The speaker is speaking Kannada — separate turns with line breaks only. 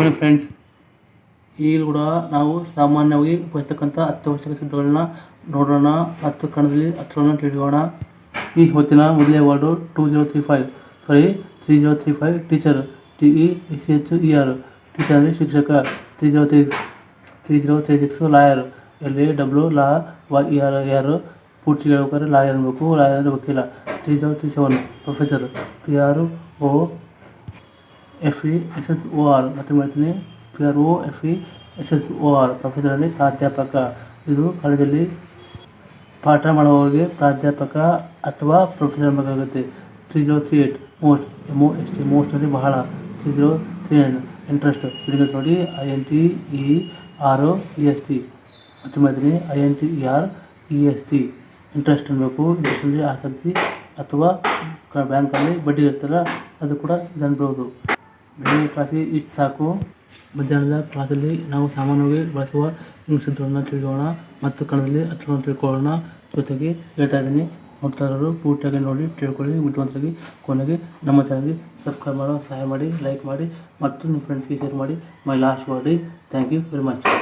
ಬನ್ನಿ ಫ್ರೆಂಡ್ಸ್ ಈಗ ಕೂಡ ನಾವು ಸಾಮಾನ್ಯವಾಗಿ ಉಪಯೋಗಿಸ್ತಕ್ಕಂಥ ಅತ್ಯವಶ್ಯಕ ಶಬ್ದಗಳನ್ನ ನೋಡೋಣ ಮತ್ತು ಕನ್ನಡದಲ್ಲಿ ಅರ್ಥವನ್ನು ತಿಳಿಯೋಣ ಈ ಹೊತ್ತಿನ ಮೊದಲನೇ word two zero three five sorry three zero three five teacher T E S C H E R teacher ಅಂದರೆ ಶಿಕ್ಷಕ three zero three three zero three six lawyer L A W law ವ ಇ ಆರ್ ಯಾರು ಪೂರ್ತಿ ಹೇಳ್ಬೇಕಾದ್ರೆ ಲಾಯರ್ ಅನ್ಬೇಕು ಲಾಯರ್ ಅಂದರೆ ವಕೀಲ three zero three seven professor P R O F E S S O R ಮತ್ತೆ ಮಾಡ್ತೀನಿ P R O F E S S O R professor ಅಂದರೆ ಪ್ರಾಧ್ಯಾಪಕ. ಇದು ಕಾಲೇಜಲ್ಲಿ ಪಾಠ ಮಾಡುವವರಿಗೆ ಪ್ರಾಧ್ಯಾಪಕ ಅಥವಾ ಪ್ರೊಫೆಸರ್ ಬೇಕಾಗುತ್ತೆ. Three zero three eight most M O S T most ಅಂದರೆ ಬಹಳ. Three zero three nine interest student ನೋಡಿ I N T E R E S T ಮತ್ತೆ ಮಾಡ್ತೀನಿ I N T E R E S T interest ಅನ್ಬೇಕು. ಇಂಟ್ರೆಸ್ಟ್ ಅಂದರೆ ಆಸಕ್ತಿ ಅಥವಾ ಬ್ಯಾಂಕಲ್ಲಿ ಬಡ್ಡಿ ಇರ್ತಲ್ಲ, ಅದು ಕೂಡ ಇದು ಅನ್ಬೋದು ಬೆಳಗ್ಗೆ ಕ್ಲಾಸಿಗೆ ಇಷ್ಟು ಸಾಕು. ಮಧ್ಯಾಹ್ನದ ಕ್ಲಾಸಲ್ಲಿ ನಾವು ಸಾಮಾನ್ಯವಾಗಿ ಬಳಸುವ ಇಂಗ್ಲೀಷ್ ಶಬ್ದಗಳನ್ನು ತಿಳಿಯೋಣ ಮತ್ತು ಕನ್ನಡದಲ್ಲಿ ಅರ್ಥವನ್ನು ತಿಳ್ಕೊಳ್ಳೋಣ ಜೊತೆಗೆ ಹೇಳ್ತಾ ಇದ್ದೀನಿ. ನೋಡ್ತಾ ಇರೋರು ಪೂರ್ತಿಯಾಗಿ ನೋಡಿ, ತಿಳ್ಕೊಳ್ಳಿ, ಬುದ್ಧಿವಂತರಾಗಿ ಕೊನೆಗೆ ನಮ್ಮ ಚಾನಲ್ಗೆ ಸಬ್ಸ್ಕ್ರೈಬ್ ಮಾಡೋ, ಸಹಾಯ ಮಾಡಿ ಲೈಕ್ ಮಾಡಿ ಮತ್ತು ನಿಮ್ಮ ಫ್ರೆಂಡ್ಸ್ಗೆ ಶೇರ್ ಮಾಡಿ. My last word is thank you very much